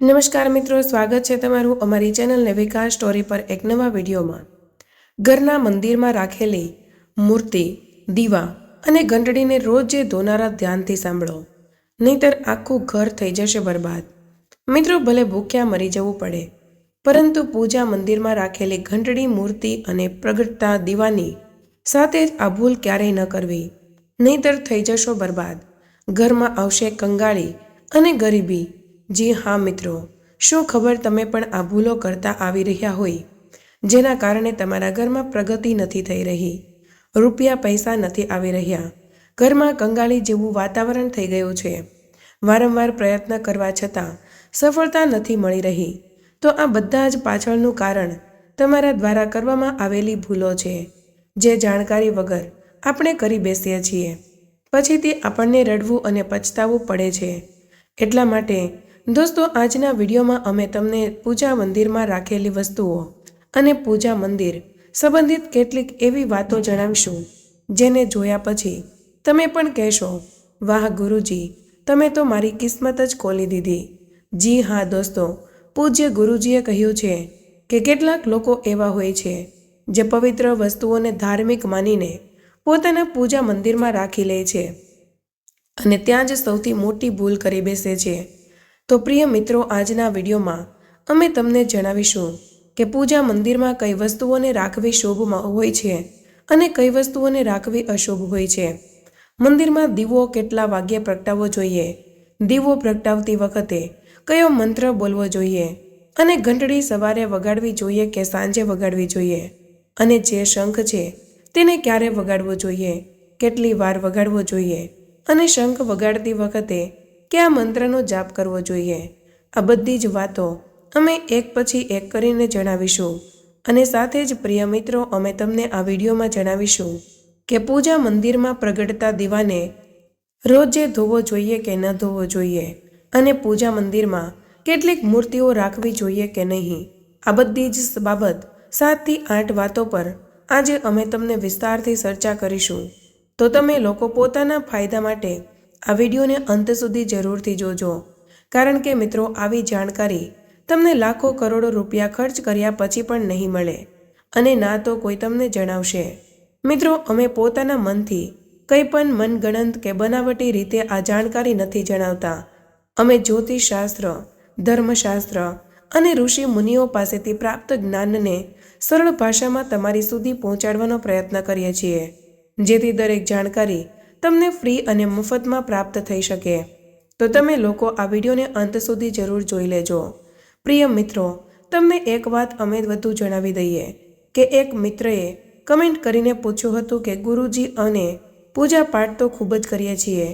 નમસ્કાર મિત્રો, સ્વાગત છે તમારું અમારી ચેનલ નેવિકા સ્ટોરી પર એક નવા વિડીયોમાં. ઘરના મંદિરમાં રાખેલી મૂર્તિ, દીવા અને ઘંટડીને રોજ જે ધોનારા ધ્યાનથી સાંભળો, નહીતર આખું ઘર થઈ જશે બરબાદ. મિત્રો, ભલે ભૂખ્યા મરી જવું પડે, પરંતુ પૂજા મંદિરમાં રાખેલી ઘંટડી, મૂર્તિ અને પ્રગટતા દીવાની સાથે જ આ ભૂલ ક્યારેય ન કરવી. નહીતર થઈ જશો બરબાદ. ઘરમાં આવશે કંગાળી અને ગરીબી જી હા મિત્રો, શું ખબર તમે પણ આ ભૂલો કરતા આવી રહ્યા હોય? જેના કારણે તમારા ઘરમાં પ્રગતિ નથી થઈ રહી. રૂપિયા પૈસા નથી આવી રહ્યા. ઘરમાં કંગાળી જેવું વાતાવરણ થઈ ગયું છે. વારંવાર પ્રયત્ન કરવા છતાં સફળતા નથી મળી રહી. તો આ બધા જ પાછળનું કારણ તમારા દ્વારા કરવામાં આવેલી ભૂલો છે, જે જાણકારી વગર આપણે કરી બેસીએ છીએ. પછીથી આપણને રડવું અને પછતાવવું પડે છે. એટલા માટે દોસ્તો, આજના વિડીયોમાં અમે તમને પૂજા મંદિરમાં રાખેલી વસ્તુઓ અને પૂજા મંદિર સંબંધિત કેટલીક એવી વાતો જણાવીશું, જેને જોયા પછી તમે પણ કહેશો, વાહ, ગુરુજી, તમે તો મારી કિસ્મત જ ખોલી દીધી. જી હા, દોસ્તો, પૂજ્ય ગુરુજીએ કહ્યું છે કે કેટલાક લોકો એવા હોય છે, જે પવિત્ર વસ્તુઓને ધાર્મિક માનીને પોતાના પૂજા મંદિરમાં રાખી લે છે અને ત્યાં જ સૌથી મોટી ભૂલ કરી બેસે છે. તો પ્રિય મિત્રો, આજના વિડીયોમાં અમે તમને જણાવીશું કે પૂજા મંદિરમાં કઈ વસ્તુઓને રાખવી શુભમાં હોય છે અને કઈ વસ્તુઓને રાખવી અશુભ હોય છે. મંદિરમાં દીવો કેટલા વાગ્યે પ્રગટાવવો જોઈએ? દીવો પ્રગટાવતી વખતે કયો મંત્ર બોલવો જોઈએ? અને ઘંટડી સવારે વગાડવી જોઈએ કે સાંજે વગાડવી જોઈએ? અને જે શંખ છે તેને ક્યારે વગાડવો જોઈએ? કેટલી વાર વગાડવો જોઈએ? અને શંખ વગાડતી વખતે કયા મંત્રનો જાપ કરવો જોઈએ? આ બધી જ વાતો અમે એક પછી એક કરીને જણાવીશું. અને સાથે જ પ્રિય મિત્રો, અમે તમને આ વિડીયોમાં જણાવીશું કે પૂજા મંદિરમાં પ્રગટતા દીવાને રોજે ધોવો જોઈએ કે ન ધોવો જોઈએ? અને પૂજા મંદિરમાં કેટલીક મૂર્તિઓ રાખવી જોઈએ કે નહીં? આ બધી જ બાબત સાતથી આઠ વાતો પર આજે અમે તમને વિસ્તારથી ચર્ચા કરીશું. તો તમે લોકો પોતાના ફાયદા માટે આ વિડીયોને અંત સુધી જરૂરથી જોજો. કારણ કે મિત્રો, આવી જાણકારી તમને લાખો કરોડો રૂપિયા ખર્ચ કર્યા પછી પણ નહીં મળે અને ના તો કોઈ તમને જણાવશે. મિત્રો, અમે પોતાના મનથી કંઈ પણ મનગણંત કે બનાવટી રીતે આ જાણકારી નથી જણાવતા. અમે જ્યોતિષશાસ્ત્ર, ધર્મશાસ્ત્ર અને ઋષિ મુનિઓ પાસેથી પ્રાપ્ત જ્ઞાનને સરળ ભાષામાં તમારી સુધી પહોંચાડવાનો પ્રયત્ન કરીએ છીએ. જેથી દરેક જાણકારી તમને ફ્રી અને મફતમાં પ્રાપ્ત થઈ શકે. તો તમે લોકો આ વિડીયોને અંત સુધી જરૂર જોઈ લેજો. પ્રિય મિત્રો, તમને એક વાત અમે વધુ જણાવી દઈએ કે એક મિત્રએ કમેન્ટ કરીને પૂછ્યું હતું કે ગુરુજી અને પૂજા પાઠ તો ખૂબ જ કરીએ છીએ,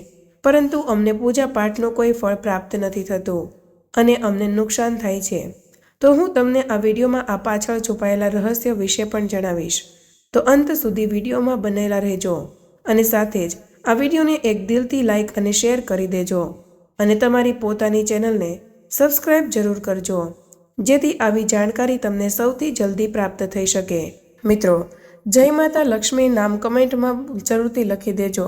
પરંતુ અમને પૂજા પાઠનું કોઈ ફળ પ્રાપ્ત નથી થતું અને અમને નુકસાન થાય છે. તો હું તમને આ વિડીયોમાં આ પાછળ છુપાયેલા રહસ્ય વિશે પણ જણાવીશ. તો અંત સુધી વિડીયોમાં બનેલા રહેજો અને સાથે જ આ વિડીયોને એક દિલથી લાઇક અને શેર કરી દેજો અને તમારી પોતાની ચેનલને સબસ્ક્રાઇબ જરૂર કરજો, જેથી આવી જાણકારી તમને સૌથી જલ્દી પ્રાપ્ત થઈ શકે. મિત્રો, જય માતા લક્ષ્મી નામ કમેન્ટમાં જરૂરથી લખી દેજો.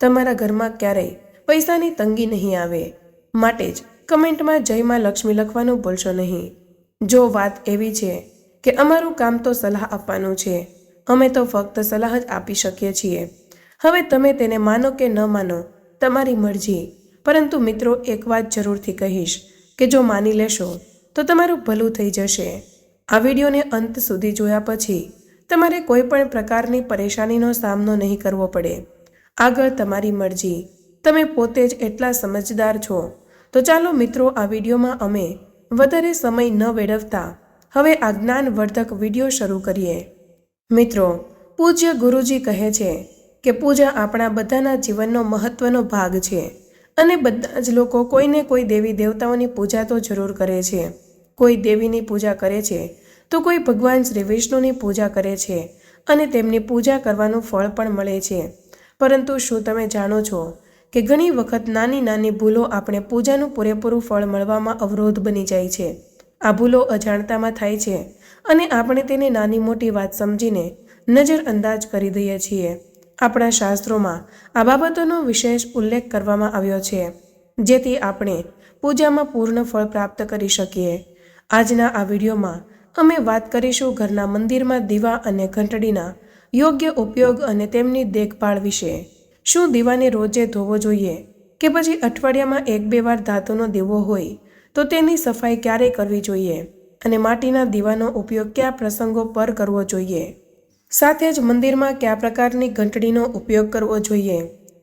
તમારા ઘરમાં ક્યારેય પૈસાની તંગી નહીં આવે. માટે જ કમેન્ટમાં જય માં લક્ષ્મી લખવાનું ભૂલશો નહીં. જો વાત એવી છે કે અમારું કામ તો સલાહ આપવાનું છે, અમે તો ફક્ત સલાહ જ આપી શકીએ છીએ. હવે તમે તેને માનો કે ન માનો, તમારી મરજી. પરંતુ મિત્રો, એક વાત જરૂરથી કહીશ કે જો માની લેશો, તો તમારું ભલું થઈ જશે. આ વિડીયોને અંત સુધી જોયા પછી, તમારે કોઈ પણ પ્રકારની પરેશાનીનો સામનો નહીં કરવો પડે. આગળ તમારી મરજી. તમે પોતે જ એટલા સમજદાર છો. તો ચાલો મિત્રો, આ વિડીયોમાં અમે વધારે સમય ન વેડવતા હવે આ જ્ઞાનવર્ધક વીડિયો શરૂ કરીએ. મિત્રો, પૂજ્ય ગુરુજી કહે છે કે પૂજા આપણા બધાના જીવનનો મહત્વનો ભાગ છે. અને બધા જ લોકો કોઈને કોઈ દેવી દેવતાઓની પૂજા તો જરૂર કરે છે. કોઈ દેવીની પૂજા કરે છે, તો કોઈ ભગવાન શ્રી વિષ્ણુની પૂજા કરે છે અને તેમની પૂજા કરવાનું ફળ પણ મળે છે. પરંતુ શું તમે જાણો છો કે ઘણી વખત નાની નાની ભૂલો આપણે પૂજાનું પૂરેપૂરું ફળ મળવામાં અવરોધ બની જાય છે. આ ભૂલો અજાણતામાં થાય છે અને આપણે તેને નાની મોટી વાત સમજીને નજરઅંદાજ કરી દઈએ છીએ. આપણા શાસ્ત્રોમાં આ બાબતોનો વિશેષ ઉલ્લેખ કરવામાં આવ્યો છે, જેથી આપણે પૂજામાં પૂર્ણ ફળ પ્રાપ્ત કરી શકીએ. આજના આ વિડીયોમાં અમે વાત કરીશું ઘરના મંદિરમાં દીવા અને ઘંટડીના યોગ્ય ઉપયોગ અને તેમની દેખભાળ વિશે. શું દીવાને રોજે ધોવો જોઈએ કે પછી અઠવાડિયામાં એક બે વાર ધાતુનો દીવો હોય, તો તેની સફાઈ ક્યારે કરવી જોઈએ? અને માટીના દીવાનો ઉપયોગ કયા પ્રસંગો પર કરવો જોઈએ? સાથે જ મંદિરમાં કયા પ્રકારની ઘંટડીનો ઉપયોગ કરવો જોઈએ?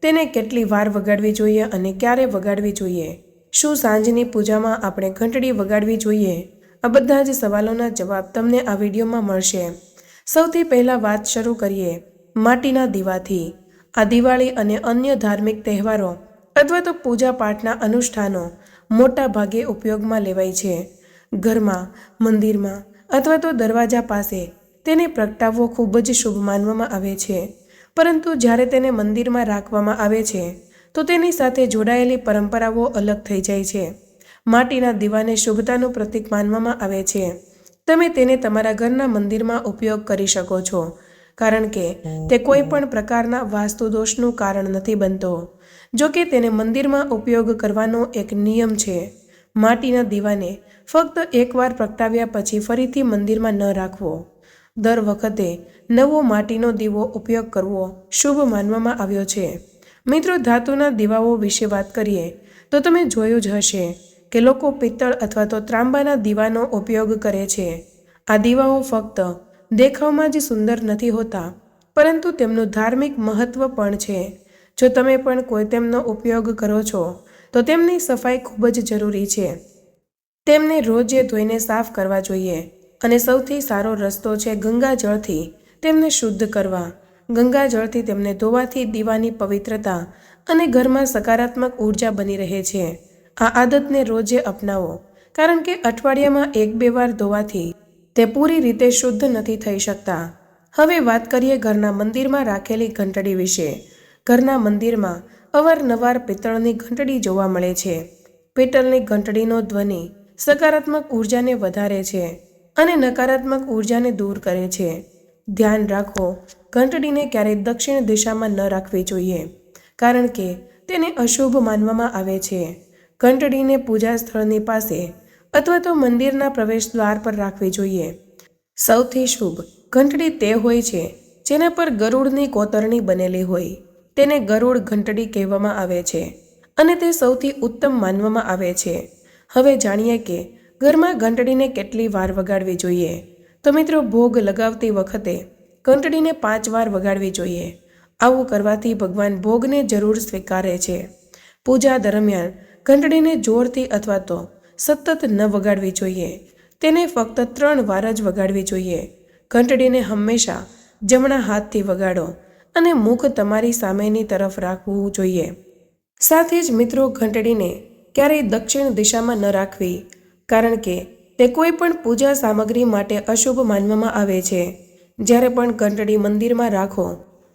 તેને કેટલી વાર વગાડવી જોઈએ અને ક્યારે વગાડવી જોઈએ? શું સાંજની પૂજામાં આપણે ઘંટડી વગાડવી જોઈએ? આ બધા જ સવાલોના જવાબ તમને આ વિડીયોમાં મળશે. સૌથી પહેલાં વાત શરૂ કરીએ માટીના દીવાથી. આ દિવાળી અને અન્ય ધાર્મિક તહેવારો અથવા તો પૂજા પાઠના અનુષ્ઠાનો મોટા ભાગે ઉપયોગમાં લેવાય છે. ઘરમાં, મંદિરમાં અથવા તો દરવાજા પાસે તેને પ્રગટાવવો ખૂબ જ શુભ માનવામાં આવે છે. પરંતુ જ્યારે તેને મંદિરમાં રાખવામાં આવે છે, તો તેની સાથે જોડાયેલી પરંપરાઓ અલગ થઈ જાય છે. માટીના દીવાને શુભતાનું પ્રતીક માનવામાં આવે છે. તમે તેને તમારા ઘરના મંદિરમાં ઉપયોગ કરી શકો છો, કારણ કે તે કોઈ પણ પ્રકારના વાસ્તુ દોષનું કારણ નથી બનતો. જો કે તેને મંદિરમાં ઉપયોગ કરવાનો એક નિયમ છે. માટીના દીવાને ફક્ત એકવાર પ્રગટાવ્યા પછી ફરીથી મંદિરમાં ન રાખવો. દર વખતે નવો માટીનો દીવો ઉપયોગ કરવો શુભ માનવામાં આવ્યો છે. મિત્રો, ધાતુના દીવાઓ વિશે વાત કરીએ, તો તમે જોયું જ હશે કે લોકો પિત્તળ અથવા તો ત્રાંબાના દીવાનો ઉપયોગ કરે છે. આ દીવાઓ ફક્ત દેખાવમાં જ સુંદર નથી હોતા, પરંતુ તેમનું ધાર્મિક મહત્વ પણ છે. જો તમે પણ કોઈ તેમનો ઉપયોગ કરો છો, તો તેમની સફાઈ ખૂબ જ જરૂરી છે. તેમને રોજે ધોઈને સાફ કરવા જોઈએ. અને સૌથી સારો રસ્તો છે ગંગાજળથી તેમને શુદ્ધ કરવા. ગંગાજળથી તેમને ધોવાથી દીવાની પવિત્રતા અને ઘરમાં સકારાત્મક ઊર્જા બની રહે છે. આ આદતને રોજે અપનાવો, કારણ કે અઠવાડિયામાં એક બે વાર ધોવાથી તે પૂરી રીતે શુદ્ધ નથી થઈ શકતા. હવે વાત કરીએ ઘરના મંદિરમાં રાખેલી ઘંટડી વિશે. ઘરના મંદિરમાં અવારનવાર પિત્તળની ઘંટડી જોવા મળે છે. પિત્તળની ઘંટડીનો ધ્વનિ સકારાત્મક ઉર્જાને વધારે છે. અને નકારાત્મક ઉર્જાને દૂર કરે છે. ધ્યાન રાખો, ઘંટડીને ક્યારેય દક્ષિણ દિશામાં ન રાખવી જોઈએ, કારણ કે તેને અશુભ માનવામાં આવે છે. ઘંટડીને પૂજા સ્થળની પાસે અથવા તો મંદિરના પ્રવેશ દ્વાર પર રાખવી જોઈએ. સૌથી શુભ, ઘંટડી તે હોય છે, જેના પર ગરુડની કોતરણી બનેલી હોય. તેને ગરુડ ઘંટડી કહેવામાં આવે છે અને તે સૌથી ઉત્તમ માનવામાં આવે છે. હવે જાણીએ કે ઘરમાં ઘંટડીને કેટલી વાર વગાડવી જોઈએ? તો મિત્રો, ભોગ લગાવતી વખતે ઘંટડીને પાંચ વાર વગાડવી જોઈએ. આવું કરવાથી ભગવાન ભોગને જરૂર સ્વીકારે છે. પૂજા દરમિયાન ઘંટડીને જોરથી અથવા તો સતત ન વગાડવી જોઈએ. તેને ફક્ત ત્રણ વાર જ વગાડવી જોઈએ. ઘંટડીને હંમેશા જમણા હાથથી વગાડો અને મુખ તમારી સામેની તરફ રાખવું જોઈએ. સાથે જ મિત્રો, ઘંટડીને ક્યારેય દક્ષિણ દિશામાં ન રાખવી કારણ કે તે કોઈ પણ પૂજા સામગ્રી માટે અશુભ માનવામાં આવે છે. જ્યારે પણ ઘંટડી મંદિરમાં રાખો,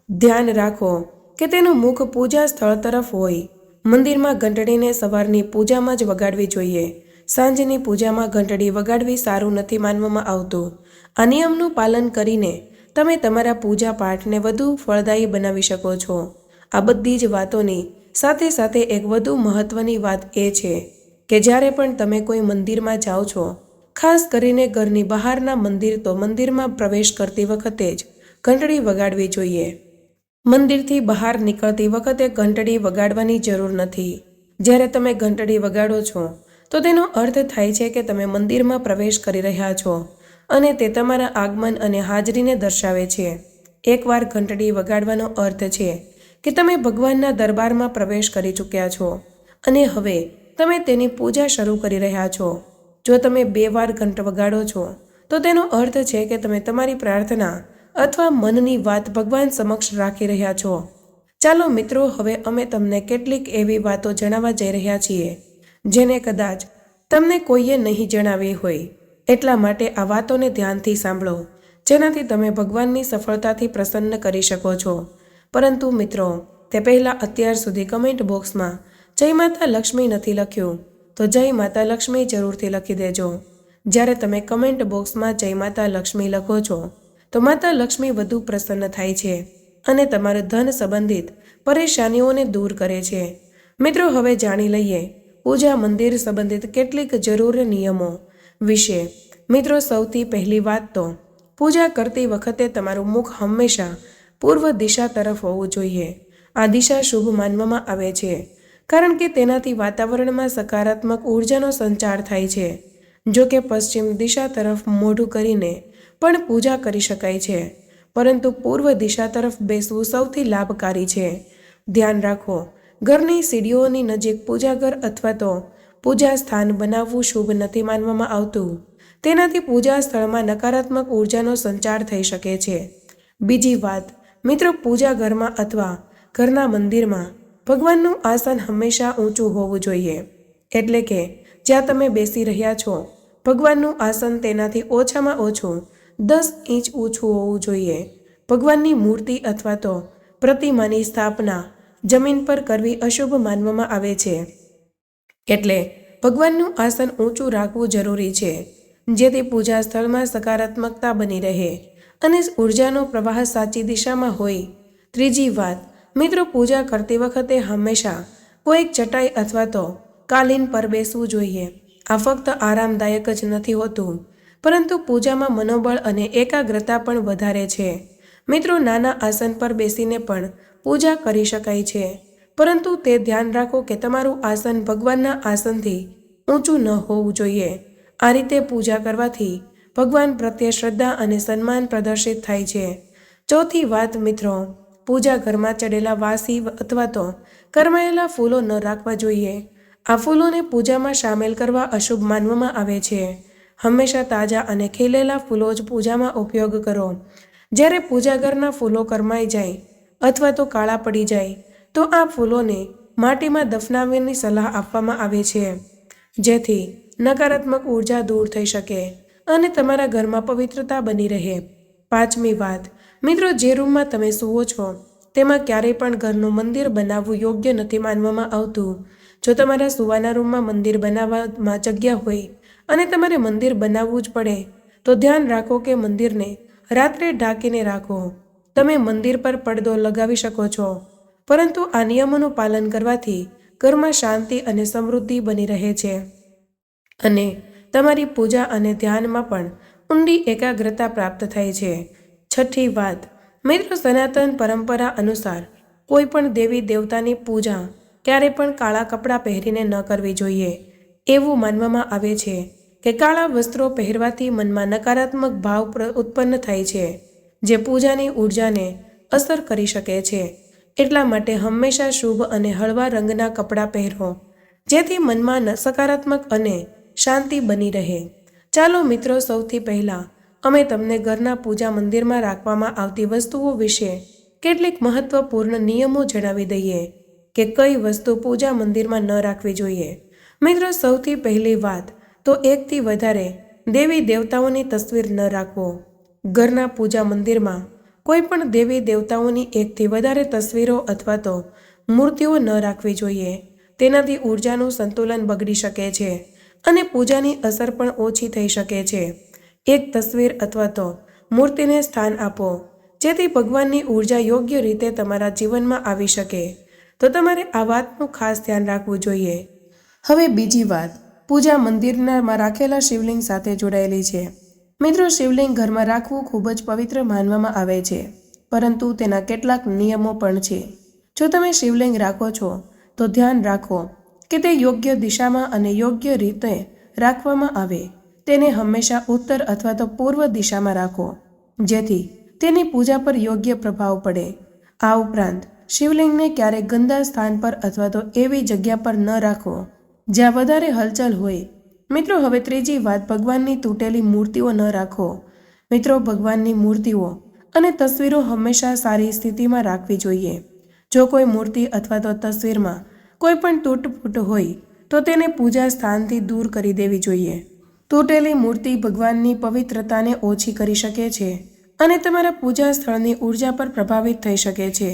ધ્યાન રાખો કે તેનું મુખ પૂજા સ્થળ તરફ હોય. મંદિરમાં ઘંટડીને સવારની પૂજામાં જ વગાડવી જોઈએ. સાંજની પૂજામાં ઘંટડી વગાડવી સારું નથી માનવામાં આવતું. આ નિયમનું પાલન કરીને તમે તમારા પૂજા પાઠને વધુ ફળદાયી બનાવી શકો છો. આ બધી જ વાતોની સાથે સાથે એક વધુ મહત્વની વાત એ છે કે જ્યારે પણ તમે કોઈ મંદિરમાં જાઓ છો, ખાસ કરીને ઘરની બહારના મંદિર તો મંદિરમાં પ્રવેશ કરતી વખતે જ ઘંટડી વગાડવી જોઈએ. મંદિરથી બહાર નીકળતી વખતે ઘંટડી વગાડવાની જરૂર નથી. જ્યારે તમે ઘંટડી વગાડો છો, તો તેનો અર્થ થાય છે કે તમે મંદિરમાં પ્રવેશ કરી રહ્યા છો અને તે તમારા આગમન અને હાજરીને દર્શાવે છે. એકવાર ઘંટડી વગાડવાનો અર્થ છે કે તમે ભગવાનના દરબારમાં પ્રવેશ કરી ચૂક્યા છો અને હવે તમે તેની પૂજા શરૂ કરી રહ્યા છો. જો તમે બે વાર ઘંટ વગાડો છો, તો તેનો અર્થ છે કે તમે તમારી પ્રાર્થના અથવા મનની વાત ભગવાન સમક્ષ રાખી રહ્યા છો. ચાલો મિત્રો, હવે અમે તમને કેટલીક એવી વાતો જણાવવા જઈ રહ્યા છીએ, જેને કદાચ તમને કોઈએ નહીં જણાવી હોય. એટલા માટે આ વાતોને ધ્યાનથી સાંભળો, જેનાથી તમે ભગવાનની સફળતાથી પ્રસન્ન કરી શકો છો. પરંતુ મિત્રો, તે પહેલાં અત્યાર સુધી કમેન્ટ બોક્સમાં જય માતા લક્ષ્મી નથી લખ્યું, તો જય માતા લક્ષ્મી જરૂરથી લખી દેજો. જ્યારે તમે કમેન્ટ બોક્સમાં જય માતા લક્ષ્મી લખો છો, તો માતા લક્ષ્મી વધુ પ્રસન્ન થાય છે અને તમારા ધન સંબંધિત પરેશાનીઓને દૂર કરે છે. મિત્રો, હવે જાણી લઈએ પૂજા મંદિર સંબંધિત કેટલીક જરૂરી નિયમો વિશે. મિત્રો, સૌથી પહેલી વાત તો, પૂજા કરતી વખતે તમારું મુખ હંમેશા પૂર્વ દિશા તરફ હોવું જોઈએ. આ દિશા શુભ માનવામાં આવે છે. કારણ કે તેનાથી વાતાવરણમાં સકારાત્મક ઉર્જાનો સંચાર થાય છે. જો કે પશ્ચિમ દિશા તરફ મોઢું કરીને પણ પૂજા કરી શકાય છે. પરંતુ પૂર્વ દિશા તરફ બેસવું સૌથી લાભકારી છે. ધ્યાન રાખો, ઘરની સીડીઓની નજીક પૂજાઘર અથવા તો પૂજા સ્થાન બનાવવું શુભ નથી માનવામાં આવતું. તેનાથી પૂજા સ્થળમાં નકારાત્મક ઉર્જાનો સંચાર થઈ શકે છે. બીજી વાત, મિત્રો પૂજા ઘરમાં અથવા ઘરના મંદિરમાં ભગવાનનું આસન હંમેશા ઊંચું હોવું જોઈએ. એટલે કે, જ્યાં તમે બેસી રહ્યા છો, ભગવાનનું આસન તેનાથી ઓછામાં ઓછું દસ ઇંચ ઊંચું હોવું જોઈએ. ભગવાનની મૂર્તિ અથવા તો પ્રતિમાની સ્થાપના જમીન પર કરવી અશુભ માનવામાં આવે છે. એટલે ભગવાનનું આસન ઊંચું રાખવું જરૂરી છે, જેથી પૂજા સ્થળમાં સકારાત્મકતા બની રહે અને ઉર્જાનો પ્રવાહ સાચી દિશામાં હોય. ત્રીજી વાત મિત્રો પૂજા કરતી વખતે હંમેશા કોઈક ચટાઈ અથવા તો કાલીન પર બેસવું જોઈએ. આ ફક્ત આરામદાયક જ નથી હોતું, પરંતુ પૂજામાં મનોબળ અને એકાગ્રતા પણ વધારે છે. મિત્રો નાના આસન પર બેસીને પણ પૂજા કરી શકાય છે, પરંતુ તે ધ્યાન રાખો કે તમારું આસન ભગવાનના આસનથી ઊંચું ન હોવું જોઈએ. આ રીતે પૂજા કરવાથી ભગવાન પ્રત્યે શ્રદ્ધા અને સન્માન પ્રદર્શિત થાય છે. ચોથી વાત મિત્રો પૂજા ઘરમાં ચડેલા વાસી અથવા તો કરમાયેલા ફૂલો ન રાખવા જોઈએ. આ ફૂલોને પૂજામાં સામેલ કરવા અશુભ માનવામાં આવે છે. હંમેશા તાજા અને ખીલેલા ફૂલો જ પૂજામાં ઉપયોગ કરો. જ્યારે પૂજા ઘરના ફૂલો કરમાઈ જાય અથવા તો કાળા પડી જાય, તો આ ફૂલોને માટીમાં દફનાવવાની સલાહ આપવામાં આવે છે. જેથી નકારાત્મક ઊર્જા દૂર થઈ શકે અને તમારા ઘરમાં પવિત્રતા બની રહે. પાંચમી વાત મિત્રો, જે રૂમમાં તમે સૂવો છો, તેમાં ક્યારેય પણ ઘરનું મંદિર બનાવવું યોગ્ય નથી માનવામાં આવતું. જો તમારા સુવાના રૂમમાં મંદિર બનાવવામાં જગ્યા હોય અને તમારે મંદિર બનાવવું જ પડે, તો ધ્યાન રાખો કે મંદિરને રાત્રે ઢાંકીને રાખો. તમે મંદિર પર પડદો લગાવી શકો છો, પરંતુ આ નિયમોનું પાલન કરવાથી ઘરમાં શાંતિ અને સમૃદ્ધિ બની રહે છે. અને તમારી પૂજા અને ધ્યાનમાં પણ ઊંડી એકાગ્રતા પ્રાપ્ત થાય છે. છઠ્ઠી વાત. મિત્રો, સનાતન પરંપરા અનુસાર કોઈ પણ દેવી દેવતાની પૂજા ક્યારે પણ કાળા કપડાં પહેરીને ન કરવી જોઈએ. એવું માનવામાં આવે છે કે કાળા વસ્ત્રો પહેરવાથી મનમાં નકારાત્મક ભાવ ઉત્પન્ન થાય છે, જે પૂજાની ઉર્જાને અસર કરી શકે છે. એટલા માટે હંમેશા શુભ અને હળવા રંગના કપડાં પહેરો, જેથી મનમાં સકારાત્મક અને શાંતિ બની રહે. ચાલો મિત્રો, સૌથી પહેલાં અમે તમને ઘરના પૂજા મંદિરમાં રાખવામાં આવતી વસ્તુઓ વિશે કેટલીક મહત્વપૂર્ણ નિયમો જણાવી દઈએ કે કઈ વસ્તુ પૂજા મંદિરમાં ન રાખવી જોઈએ. મિત્રો, સૌથી પહેલી વાત તો એકથી વધારે દેવી દેવતાઓની તસવીર ન રાખવો. ઘરના પૂજા મંદિરમાં કોઈ પણ દેવી દેવતાઓની એકથી વધારે તસવીરો અથવા તો મૂર્તિઓ ન રાખવી જોઈએ. તેનાથી ઉર્જાનું સંતુલન બગડી શકે છે અને પૂજાની અસર પણ ઓછી થઈ શકે છે. એક તસવીર અથવા તો મૂર્તિને સ્થાન આપો, જેથી ભગવાનની ઊર્જા યોગ્ય રીતે તમારા જીવનમાં આવી શકે. તો તમારે આ વાતનું ખાસ ધ્યાન રાખવું જોઈએ. હવે બીજી વાત, પૂજા મંદિરમાં રાખેલા શિવલિંગ સાથે જોડાયેલી છે. મિત્રો, શિવલિંગ ઘરમાં રાખવું ખૂબ જ પવિત્ર માનવામાં આવે છે, પરંતુ તેના કેટલાક નિયમો પણ છે. જો તમે શિવલિંગ રાખો છો, તો ધ્યાન રાખો કે તે યોગ્ય દિશામાં અને યોગ્ય રીતે રાખવામાં આવે. તેને હંમેશા ઉત્તર અથવા તો પૂર્વ દિશામાં રાખો, જેથી તેની પૂજા પર યોગ્ય પ્રભાવ પડે. આ ઉપરાંત, શિવલિંગને ક્યારેક ગંદા સ્થાન પર અથવા તો એવી જગ્યા પર ન રાખો, જ્યાં વધારે હલચલ હોય. મિત્રો, હવે ત્રીજી વાત, ભગવાનની તૂટેલી મૂર્તિઓ ન રાખો. મિત્રો, ભગવાનની મૂર્તિઓ અને તસવીરો હંમેશા સારી સ્થિતિમાં રાખવી જોઈએ. જો કોઈ મૂર્તિ અથવા તો તસવીરમાં કોઈ પણ તૂટફૂટ હોય, તો તેને પૂજા સ્થાનથી દૂર કરી દેવી જોઈએ. તૂટેલી મૂર્તિ ભગવાનની પવિત્રતાને ઓછી કરી શકે છે અને તમારા પૂજા સ્થળની ઊર્જા પર પ્રભાવિત થઈ શકે છે.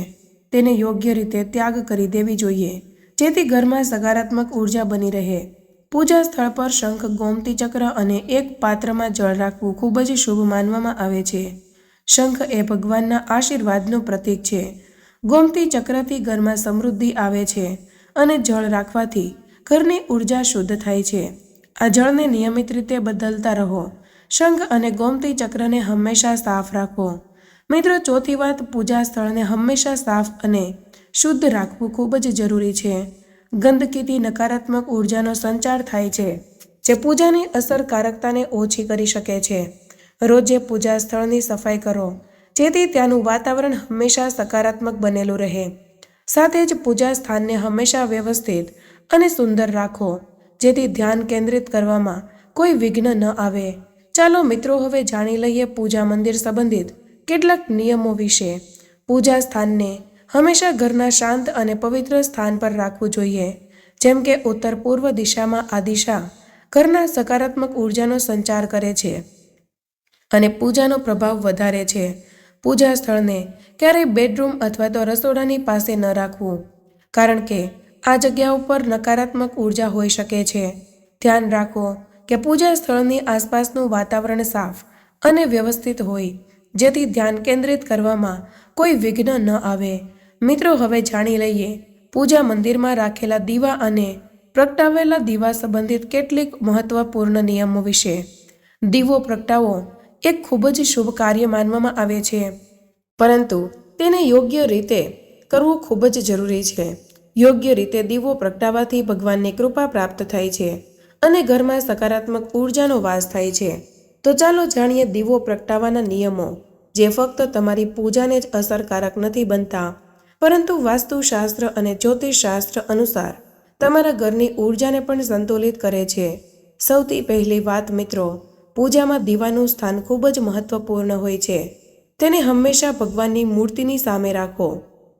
તેને યોગ્ય રીતે ત્યાગ કરી દેવી જોઈએ, જેથી ઘરમાં સકારાત્મક ઊર્જા બની રહે. પૂજા સ્થળ પર શંખ, ગોમતી ચક્ર અને એક પાત્રમાં જળ રાખવું ખૂબ જ શુભ માનવામાં આવે છે. શંખ એ ભગવાનના આશીર્વાદનું પ્રતીક છે. ગોમતી ચક્રથી ઘરમાં સમૃદ્ધિ આવે છે અને જળ રાખવાથી ઘરની ઊર્જા શુદ્ધ થાય છે. આ જળને નિયમિત રીતે બદલતા રહો. શંખ અને ગોમતી ચક્રને હંમેશા સાફ રાખો. મિત્રો, ચોથી વાત, પૂજા સ્થળને હંમેશા સાફ અને શુદ્ધ રાખવું ખૂબ જ જરૂરી છે. ગંદકીથી નકારાત્મક ઉર્જાનો સંચાર થાય છે, જે પૂજાની અસરકારકતાને ઓછી કરી શકે છે. રોજે પૂજા સ્થળની સફાઈ કરો, જેથી ત્યાંનું વાતાવરણ હંમેશા સકારાત્મક બનેલું રહે. સાથે જ પૂજા સ્થાનને હંમેશા વ્યવસ્થિત અને સુંદર રાખો. જેથી ધ્યાન કેન્દ્રિત કરવામાં કોઈ વિઘ્ન ન આવે. ચાલો મિત્રો હવે જાણી લઈએ પૂજા મંદિર સંબંધિત કેટલાક નિયમો વિશે. પૂજા સ્થાનને હંમેશા ઘરના શાંત અને પવિત્ર સ્થાન પર રાખવું જોઈએ. જેમ કે ઉત્તર પૂર્વ દિશામાં આ દિશા ઘરના સકારાત્મક ઉર્જાનો સંચાર કરે છે અને પૂજાનો પ્રભાવ વધારે છે. પૂજા સ્થળને ક્યારેય બેડરૂમ અથવા તો રસોડાની પાસે ન રાખવું. કારણ કે આ જગ્યા ઉપર નકારાત્મક ઊર્જા હોઈ શકે છે. ધ્યાન રાખો કે પૂજા સ્થળની આસપાસનું વાતાવરણ સાફ અને વ્યવસ્થિત હોય, જેથી ધ્યાન કેન્દ્રિત કરવામાં કોઈ વિઘ્ન ન આવે. મિત્રો, હવે જાણી લઈએ પૂજા મંદિરમાં રાખેલા દીવા અને પ્રગટાવેલા દીવા સંબંધિત કેટલીક મહત્વપૂર્ણ નિયમો વિશે. દીવો પ્રગટાવો એક ખૂબ જ શુભ કાર્ય માનવામાં આવે છે. પરંતુ તેને યોગ્ય રીતે કરવું ખૂબ જ જરૂરી છે. યોગ્ય રીતે દીવો પ્રગટાવવાથી ભગવાનની કૃપા પ્રાપ્ત થાય છે અને ઘરમાં સકારાત્મક ઉર્જાનો વાસ થાય છે. તો ચાલો જાણીએ દીવો પ્રગટાવવાના નિયમો, જે ફક્ત તમારી પૂજાને જ અસરકારક નથી બનતા, પરંતુ વાસ્તુશાસ્ત્ર અને જ્યોતિષશાસ્ત્ર અનુસાર તમારા ઘરની ઉર્જાને પણ સંતુલિત કરે છે. સૌથી પહેલી વાત મિત્રો, પૂજામાં દીવાનું સ્થાન ખૂબ જ મહત્વપૂર્ણ હોય છે. તેને હંમેશા ભગવાનની મૂર્તિની સામે રાખો,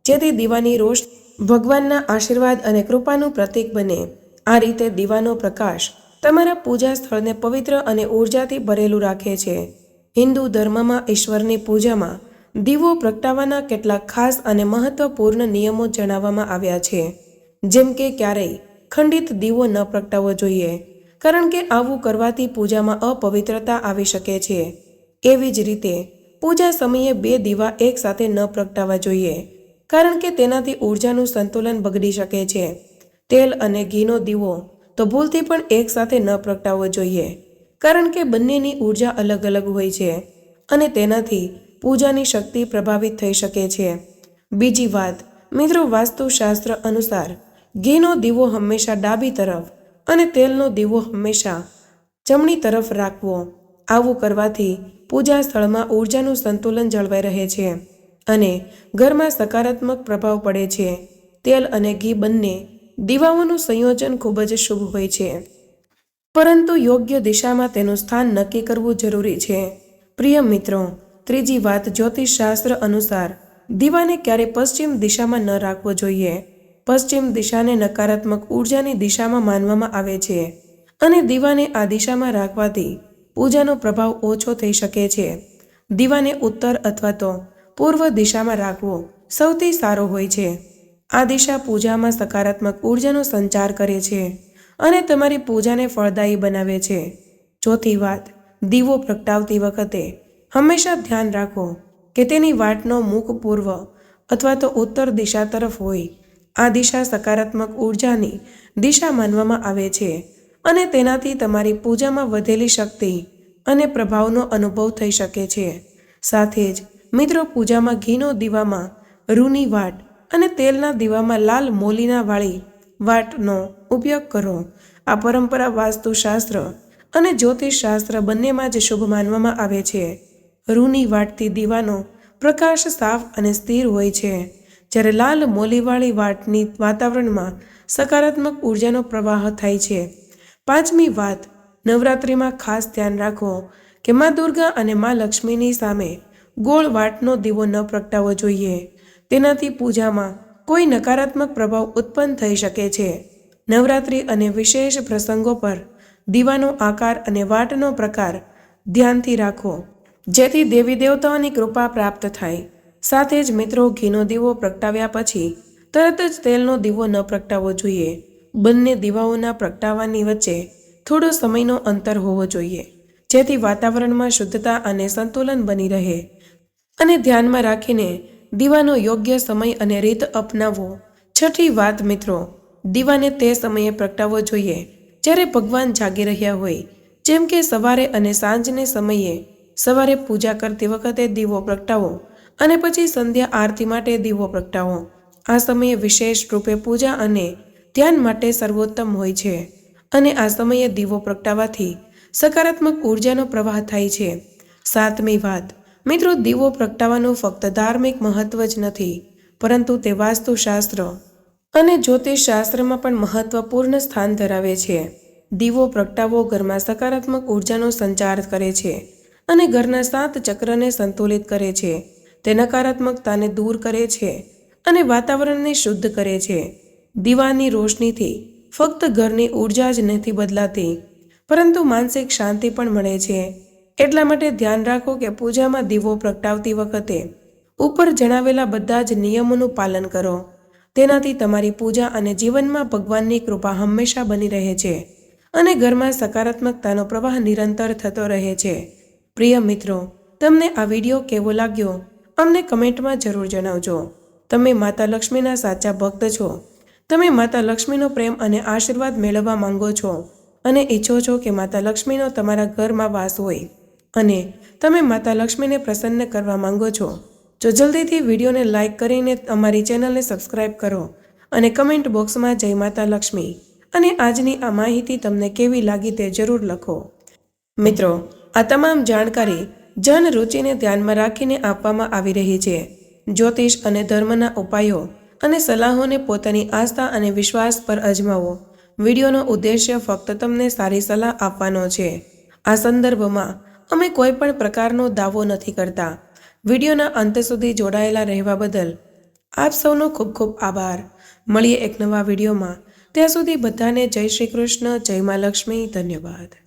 જેથી દીવાની રોષ ભગવાનના આશીર્વાદ અને કૃપાનું પ્રતીક બને. આ રીતે દીવાનો પ્રકાશ તમારા પૂજા સ્થળને પવિત્ર અને ઉર્જાથી ભરેલું રાખે છે. હિન્દુ ધર્મમાં ઈશ્વરની પૂજામાં દીવો પ્રગટાવવાના કેટલાક ખાસ અને મહત્વપૂર્ણ નિયમો જણાવવામાં આવ્યા છે. જેમ કે ક્યારેય ખંડિત દીવો ન પ્રગટાવવો જોઈએ, કારણ કે આવું કરવાથી પૂજામાં અપવિત્રતા આવી શકે છે. એવી જ રીતે, પૂજા સમયે બે દીવા એકસાથે ન પ્રગટાવવા જોઈએ. કારણ કે તેનાથી ઉર્જાનું સંતુલન બગડી શકે છે. તેલ અને ઘીનો દીવો તો ભૂલથી પણ એકસાથે ન પ્રગટાવવો જોઈએ. કારણ કે બંનેની ઊર્જા અલગ અલગ હોય છે અને તેનાથી પૂજાની શક્તિ પ્રભાવિત થઈ શકે છે. બીજી વાત, મિત્રો, વાસ્તુશાસ્ત્ર અનુસાર ઘીનો દીવો હંમેશા ડાબી તરફ અને તેલનો દીવો હંમેશા જમણી તરફ રાખવો. આવું કરવાથી પૂજા સ્થળમાં ઉર્જાનું સંતુલન જળવાઈ રહે છે. અને ઘરમાં સકારાત્મક પ્રભાવ પડે છે. તેલ અને ઘી બંને દીવાઓનું સંયોજન ખૂબ જ શુભ હોય છે. પરંતુ યોગ્ય દિશામાં તેનું સ્થાન નક્કી કરવું જરૂરી છે. પ્રિય મિત્રો, ત્રીજી વાત જ્યોતિષશાસ્ત્ર અનુસાર દીવાને ક્યારે પશ્ચિમ દિશામાં ન રાખવો જોઈએ. પશ્ચિમ દિશાને નકારાત્મક ઉર્જાની દિશામાં માનવામાં આવે છે અને દીવાને આ દિશામાં રાખવાથી પૂજાનો પ્રભાવ ઓછો થઈ શકે છે. દીવાને ઉત્તર અથવા તો પૂર્વ દિશામાં રાખવો સૌથી સારો હોય છે. આ દિશા પૂજામાં સકારાત્મક ઉર્જાનો સંચાર કરે છે અને તમારી પૂજાને ફળદાયી બનાવે છે. ચોથી વાત, દીવો પ્રગટાવતી વખતે હંમેશા ધ્યાન રાખો કે તેની વાટનો મુખ પૂર્વ અથવા તો ઉત્તર દિશા તરફ હોય. આ દિશા સકારાત્મક ઉર્જાની દિશા માનવામાં આવે છે અને તેનાથી તમારી પૂજામાં વધેલી શક્તિ અને પ્રભાવનો અનુભવ થઈ શકે છે. સાથે જ મિત્રો પૂજામાં ઘીનો દીવામાં રૂની વાટ અને તેલના દીવામાં લાલ મોલીના વાળી વાટનો ઉપયોગ કરો. આ પરંપરા વાસ્તુશાસ્ત્ર અને જ્યોતિષશાસ્ત્ર બંનેમાં જ શુભ માનવામાં આવે છે. રૂની વાટથી દીવાનો પ્રકાશ સાફ અને સ્થિર હોય છે. જ્યારે લાલ મોલીવાળી વાટની વાતાવરણમાં સકારાત્મક ઉર્જાનો પ્રવાહ થાય છે. પાંચમી વાત, નવરાત્રિમાં ખાસ ધ્યાન રાખો કે મા દુર્ગા અને મા લક્ષ્મીની સામે ગોળ વાટનો દીવો ન પ્રગટાવવો જોઈએ. તેનાથી પૂજામાં કોઈ નકારાત્મક પ્રભાવ ઉત્પન્ન થઈ શકે છે. નવરાત્રિ અને વિશેષ પ્રસંગો પર દીવાનો આકાર અને વાટનો પ્રકાર ધ્યાનથી રાખો. જેથી દેવી દેવતાઓની કૃપા પ્રાપ્ત થાય. સાથે જ મિત્રો, ઘીનો દીવો પ્રગટાવ્યા પછી તરત જ તેલનો દીવો ન પ્રગટાવવો જોઈએ. બંને દીવાઓના પ્રગટાવવાની વચ્ચે થોડો સમયનો અંતર હોવો જોઈએ. જેથી વાતાવરણમાં શુદ્ધતા અને સંતુલન બની રહે. અને ધ્યાનમાં રાખીને દીવાનો યોગ્ય સમય અને રીત અપનાવવો છઠ્ઠી વાત મિત્રો, દીવાને તે સમયે પ્રગટાવવો જોઈએ. જ્યારે ભગવાન જાગી રહ્યા હોય, જેમ કે સવારે અને સાંજને સમયે, સવારે પૂજા કરતી વખતે દીવો પ્રગટાવો અને પછી સંધ્યા આરતી માટે દીવો પ્રગટાવો. આ સમયે વિશેષ રૂપે પૂજા અને ધ્યાન માટે સર્વોત્તમ હોય છે. અને આ સમયે દીવો પ્રગટાવવાથી સકારાત્મક ઉર્જાનો પ્રવાહ થાય છે. સાતમી વાત મિત્રો, દીવો પ્રગટાવવાનું ફક્ત ધાર્મિક મહત્વ જ નથી, પરંતુ તે વાસ્તુશાસ્ત્ર. અને જ્યોતિષશાસ્ત્રમાં પણ મહત્વપૂર્ણ સ્થાન ધરાવે છે, દીવો પ્રગટાવવો ઘરમાં સકારાત્મક ઉર્જાનો સંચાર કરે છે અને ઘરના સાત ચક્રને સંતુલિત કરે છે. તે નકારાત્મકતાને દૂર કરે છે અને વાતાવરણને શુદ્ધ કરે છે. દીવાની રોશનીથી ફક્ત ઘરની ઊર્જા જ નથી બદલાતી, પરંતુ માનસિક શાંતિ પણ મળે છે. એટલા માટે ધ્યાન રાખો કે પૂજામાં દીવો પ્રગટાવતી વખતે ઉપર જણાવેલા બધા જ નિયમોનું પાલન કરો. તેનાથી તમારી પૂજા અને જીવનમાં ભગવાનની કૃપા હંમેશા બની રહે છે અને ઘરમાં સકારાત્મકતાનો પ્રવાહ નિરંતર થતો રહે છે. પ્રિય મિત્રો, તમને આ વીડિયો કેવો લાગ્યો? અમને કમેન્ટમાં જરૂર જણાવજો. તમે માતા લક્ષ્મીના સાચા ભક્ત છો. તમે માતા લક્ષ્મીનો પ્રેમ અને આશીર્વાદ મેળવવા માંગો છો અને ઈચ્છો છો કે માતા લક્ષ્મીનો તમારા ઘરમાં વાસ હોય. અને તમે માતા લક્ષ્મીને પ્રસન્ન કરવા માંગો છો, જો જલ્દીથી વિડીયોને લાઇક કરીને અમારી ચેનલને સબસ્ક્રાઇબ કરો અને કમેન્ટ બોક્સમાં જય માતા લક્ષ્મી અને આજની આ માહિતી તમને કેવી લાગી તે જરૂર લખો. મિત્રો, આ તમામ જાણકારી જન રુચિને ધ્યાનમાં રાખીને આપવામાં આવી રહી છે. જ્યોતિષ અને ધર્મના ઉપાયો અને સલાહોને પોતાની આસ્થા અને વિશ્વાસ પર અજમાવો. વિડીયોનો ઉદ્દેશ્ય ફક્ત તમને સારી સલાહ આપવાનો છે. આ સંદર્ભમાં અમે કોઈ પણ પ્રકારનો દાવો નથી કરતા. વિડીયોના અંત સુધી જોડાયેલા રહેવા બદલ આપ સૌનો ખૂબ ખૂબ આભાર. મળીએ એક નવા વિડીયોમાં. ત્યાં સુધી બધાને જય શ્રી કૃષ્ણ, જય મા લક્ષ્મી, ધન્યવાદ.